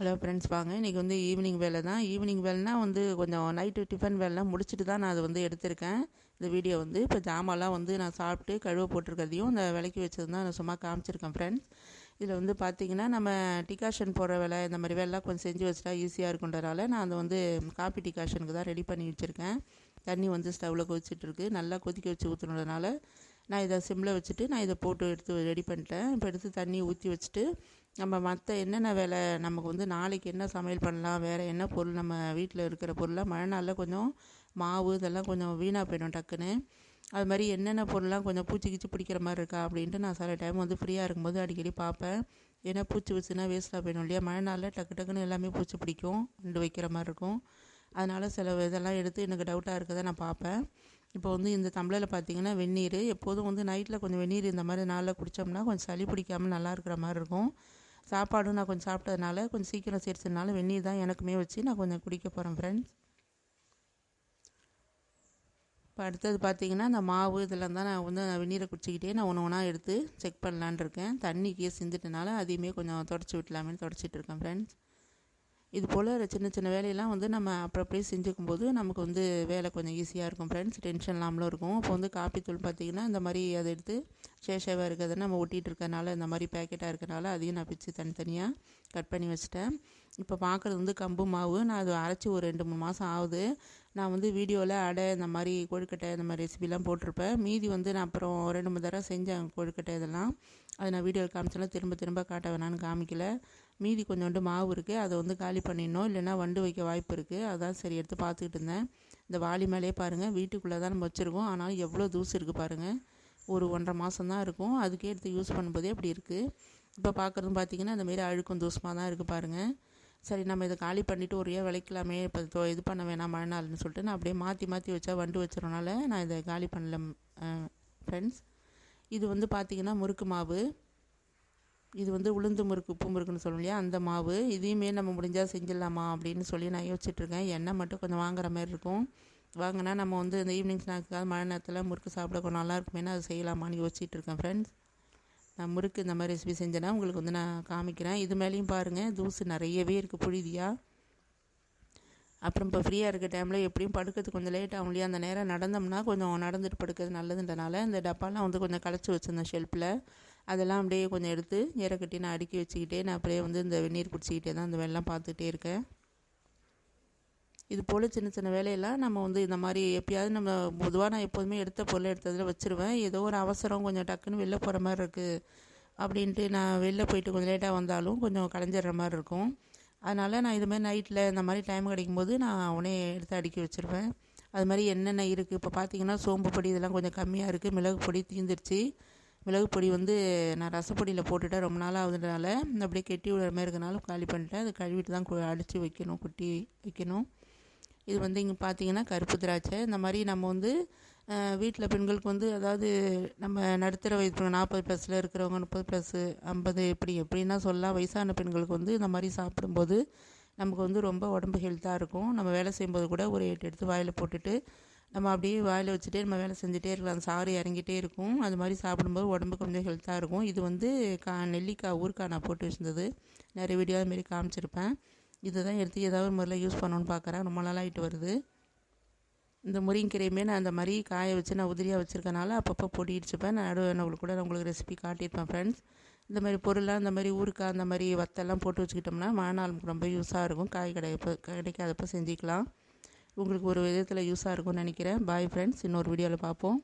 Hello friends வாங்க. இன்றைக்கி வந்து ஈவினிங் வேலை தான். ஈவினிங் வேலைனா வந்து கொஞ்சம் நைட்டு டிஃபன் வேலைலாம் முடிச்சுட்டு தான் நான் அதை வந்து எடுத்திருக்கேன். இந்த வீடியோ வந்து இப்போ ஜாமான்லாம் வந்து நான் சாப்பிட்டு கழுவ போட்டிருக்கிறதையும் இந்த விலைக்கு வச்சது தான் நான் சும்மா காமிச்சிருக்கேன் ஃப்ரெண்ட்ஸ் இதில் வந்து பார்த்திங்கன்னா நம்ம டிகாஷன் போடுற வேலை இந்த மாதிரி வேலைலாம் கொஞ்சம் செஞ்சு வச்சுட்டா ஈஸியாக இருக்குன்றனால நான் அதை வந்து காப்பி டிகாஷனுக்கு தான் ரெடி பண்ணி வச்சுருக்கேன். தண்ணி வந்து ஸ்டவ்வில் கொதிச்சிட்ருக்கு நல்லா கொதிக்க வச்சு ஊற்றுனதுனால நான் இதை சிம்மில் வச்சுட்டு நான் இதை போட்டு எடுத்து ரெடி பண்ணிட்டேன். இப்போ எடுத்து தண்ணி ஊற்றி வச்சுட்டு நம்ம மற்ற என்னென்ன வேலை நமக்கு வந்து நாளைக்கு என்ன சமையல் பண்ணலாம் வேறு என்ன பொருள் நம்ம வீட்டில் இருக்கிற பொருளாக மழை நாளில் கொஞ்சம் மாவு இதெல்லாம் கொஞ்சம் வீணாக போயிடும் டக்குன்னு. அது மாதிரி என்னென்ன பொருள்லாம் கொஞ்சம் பூச்சி கீச்சி பிடிக்கிற மாதிரி இருக்கா அப்படின்ட்டு நான் சில டைம் வந்து ஃப்ரீயாக இருக்கும்போது அடிக்கடி பார்ப்பேன். ஏன்னா பூச்சி வச்சுன்னா வேஸ்ட்டாக போயிடும் இல்லையா? மழை நாளில் டக்கு டக்குன்னு எல்லாமே பூச்சி பிடிக்கும் ரெண்டு வைக்கிற மாதிரி இருக்கும். அதனால் சில இதெல்லாம் எடுத்து எனக்கு டவுட்டாக இருக்கதை நான் பார்ப்பேன். இப்போ வந்து இந்த தம்பளையில் பார்த்தீங்கன்னா வெந்நீர் எப்போதும் வந்து நைட்டில் கொஞ்சம் வெந்நீர் இந்த மாதிரி நாளில் குடித்தோம்னா கொஞ்சம் சளி பிடிக்காமல் நல்லா இருக்கிற மாதிரி இருக்கும். சாப்பாடும் நான் கொஞ்சம் சாப்பிட்டதுனால கொஞ்சம் சீக்கிரம் சேர்த்ததுனால வெந்நீர் தான் எனக்குமே வச்சு நான் கொஞ்சம் குடிக்க போகிறேன் ஃப்ரெண்ட்ஸ் இப்போ அடுத்தது பார்த்தீங்கன்னா இந்த மாவு இதெல்லாம் தான் நான் வந்து நான் வெந்நீரை குடிச்சிக்கிட்டே நான் ஒன்று ஒன்றா எடுத்து செக் பண்ணலான் இருக்கேன். தண்ணிக்கே சிந்துட்டனால அதையுமே கொஞ்சம் தொடச்சி விட்டலாமேன்னு தொடச்சிட்டு இருக்கேன் ஃப்ரெண்ட்ஸ் இது போல் சின்ன சின்ன வேலையெல்லாம் வந்து நம்ம அப்படியே செஞ்சுக்கும் போது நமக்கு வந்து வேலை கொஞ்சம் ஈஸியாக இருக்கும் ஃப்ரெண்ட்ஸ் டென்ஷன் இல்லாமலும் இருக்கும். இப்போ வந்து காப்பி தூள் பார்த்திங்கன்னா இந்த மாதிரி அதை எடுத்து சேஷாவாக இருக்கிறத நம்ம ஒட்டிகிட்டு இருக்கனால இந்த மாதிரி பேக்கெட்டாக இருக்கனால அதையும் நான் பிச்சு தனித்தனியாக கட் பண்ணி வச்சுட்டேன். இப்போ பார்க்குறது வந்து கம்பு மாவு. நான் அது அரைச்சி ஒரு ரெண்டு மூணு மாதம் ஆகுது. நான் வந்து வீடியோவில் அடை இந்த மாதிரி கொழுக்கட்டை இந்த மாதிரி ரெசிபிலாம் போட்டிருப்பேன். மீதி வந்து நான் அப்புறம் ரெண்டு மூணு தடவை செஞ்சேன் கொழுக்கட்டை இதெல்லாம். அதை நான் வீடியோவில் காமிச்சாலும் திரும்ப திரும்ப காட்ட வேணான்னு காமிக்கல. மீதி கொஞ்சோண்டு மாவு இருக்குது அதை வந்து காலி பண்ணிடணும். இல்லைன்னா வண்டு வைக்க வாய்ப்பு இருக்குது அதான் சரி எடுத்து பார்த்துக்கிட்டு இருந்தேன். இந்த வாலி மேலே பாருங்கள் வீட்டுக்குள்ளே தான் நம்ம வச்சுருக்கோம். ஆனாலும் எவ்வளோ தூசு இருக்குது பாருங்கள் ஒரு ஒன்றரை மாதம் தான் இருக்கும். அதுக்கே எடுத்து யூஸ் பண்ணும்போதே அப்படி இருக்குது இப்போ பார்க்குறது பார்த்திங்கன்னா அந்தமாரி அழுக்கும் தூசமாக தான் இருக்குது பாருங்கள் சரி நம்ம இதை காலி பண்ணிவிட்டு ஒரே விளைக்கலாமே இப்போ இது பண்ண வேணாம் மழை நாள்னு சொல்லிட்டு நான் அப்படியே மாற்றி மாற்றி வச்சா வண்டு வச்சுறனால நான் இதை காலி பண்ணல ஃப்ரெண்ட்ஸ் இது வந்து பார்த்திங்கன்னா முறுக்கு மாவு. இது வந்து உளுந்து முறுக்கு உப்பு முறுக்குன்னு சொல்லுவோம் இல்லையா? அந்த மாவு. இதையுமே நம்ம முடிஞ்சால் செஞ்சிடலாமா அப்படின்னு சொல்லி நான் யோசிச்சுட்ருக்கேன். எண்ணெய் மட்டும் கொஞ்சம் வாங்குற மாதிரி இருக்கும். வாங்கினா நம்ம வந்து இந்த ஈவினிங் ஸ்நாக்ஸுக்காக மழை நேரத்தில் முறுக்கு சாப்பிட கொஞ்சம் நல்லா இருக்குமேனு அது செய்யலாமான்னு யோசிச்சுட்டு இருக்கேன் ஃப்ரெண்ட்ஸ் நான் முறுக்கு இந்த மாதிரி ரெசிபி செஞ்சேன்னா உங்களுக்கு வந்து நான் காமிக்கிறேன். இது மேலேயும் பாருங்கள் தூசு நிறையவே இருக்குது புழுதியாக அப்புறம் இப்போ ஃப்ரீயாக இருக்க டைமில் எப்படியும் படுக்கிறது கொஞ்சம் லேட் ஆகும் இல்லையா? அந்த நேரம் நடந்தோம்னா கொஞ்சம் நடந்துட்டு படுக்கிறது நல்லதுன்றனால இந்த டப்பாலாம் வந்து கொஞ்சம் களைச்சி வச்சுருந்தேன் ஷெல்ஃபில் அதெல்லாம் அப்படியே கொஞ்சம் எடுத்து கட்டி நான் அடுக்கி வச்சுக்கிட்டே நான் அப்படியே வந்து இந்த வெந்நீர் குடிச்சிக்கிட்டே தான் அந்த வெள்ளம் பார்த்துட்டே இருக்கேன். இது போல் சின்ன சின்ன வேலையெல்லாம் நம்ம வந்து இந்த மாதிரி எப்பயாவது நம்ம பொதுவாக நான் எப்போதுமே எடுத்த பொருளை எடுத்ததில் வச்சுருவேன். ஏதோ ஒரு அவசரம் கொஞ்சம் டக்குன்னு வெளில போகிற மாதிரி இருக்குது அப்படின்ட்டு நான் வெளில போயிட்டு கொஞ்சம் லேட்டாக வந்தாலும் கொஞ்சம் கலைஞ்சிடுற மாதிரி இருக்கும். அதனால் நான் இதுமாதிரி நைட்டில் இந்த மாதிரி டைம் கிடைக்கும்போது நான் உடனே எடுத்து அடுக்கி வச்சுருவேன். அது மாதிரி என்னென்ன இருக்குது இப்போ பார்த்தீங்கன்னா சோம்பு பொடி இதெல்லாம் கொஞ்சம் கம்மியாக இருக்குது மிளகு பொடி தீந்துருச்சு. மிளகு பொடி வந்து நான் ரசப்பொடியில் போட்டுட்டேன். ரொம்ப நாள் ஆகுதுனால அப்படியே கெட்டி விடுற மாதிரி இருக்கனால காலி பண்ணிட்டேன். அது கழுவிட்டு தான் அடித்து வைக்கணும் குட்டி வைக்கணும். இது வந்து இங்கே பார்த்தீங்கன்னா கருப்பு திராட்சை. இந்த மாதிரி நம்ம வந்து வீட்டில் பெண்களுக்கு வந்து அதாவது நம்ம நடுத்தர வயசு நாற்பது ப்ளஸில் இருக்கிறவங்க முப்பது ப்ளஸ்ஸு ஐம்பது எப்படி எப்படின்னா சொல்லலாம். வயசான பெண்களுக்கு வந்து இந்த மாதிரி சாப்பிடும்போது நமக்கு வந்து ரொம்ப உடம்பு ஹெல்த்தாக இருக்கும். நம்ம வேலை செய்யும்போது கூட ஒரு எட்டு எடுத்து வாயில் போட்டுட்டு நம்ம அப்படியே வாயில் வச்சுட்டே நம்ம வேலை செஞ்சுட்டே இருக்கலாம். அந்த சாறு இறங்கிட்டே இருக்கும். அது மாதிரி சாப்பிடும்போது உடம்பு கொஞ்சம் ஹெல்த்தாக இருக்கும். இது வந்து கா நெல்லிக்காய் ஊருக்காய் நான் போட்டு வச்சிருந்தது. நிறைய வீடியோ அதுமாரி காமிச்சிருப்பேன். இதை தான் எடுத்து ஏதாவது முறையில் யூஸ் பண்ணணுன்னு பார்க்குறேன் ரொம்ப நாளாகிட்டு வருது. இந்த முருங்கீரையுமே நான் அந்த மாதிரி காய வச்சு நான் உதிரியாக வச்சுருக்கனால அப்பப்போ பொடி இடிச்சுப்பேன் நான் உங்களுக்கு கூட நான் உங்களுக்கு ரெசிபி காட்டியிருப்பேன் ஃப்ரெண்ட்ஸ் இந்த மாதிரி பொருளாக இந்த மாதிரி ஊருக்காய் அந்த மாதிரி வத்தெல்லாம் போட்டு வச்சுக்கிட்டோம்னா மாநாளுக்கு ரொம்ப யூஸாக இருக்கும். காய் கிடைப்போ கிடைக்காதப்போ செஞ்சுக்கலாம். உங்களுக்கு ஒரு விதத்தில் யூஸாக இருக்கும்னு நினைக்கிறேன். பாய் ஃப்ரெண்ட்ஸ் இன்னொரு வீடியோவில் பார்ப்போம்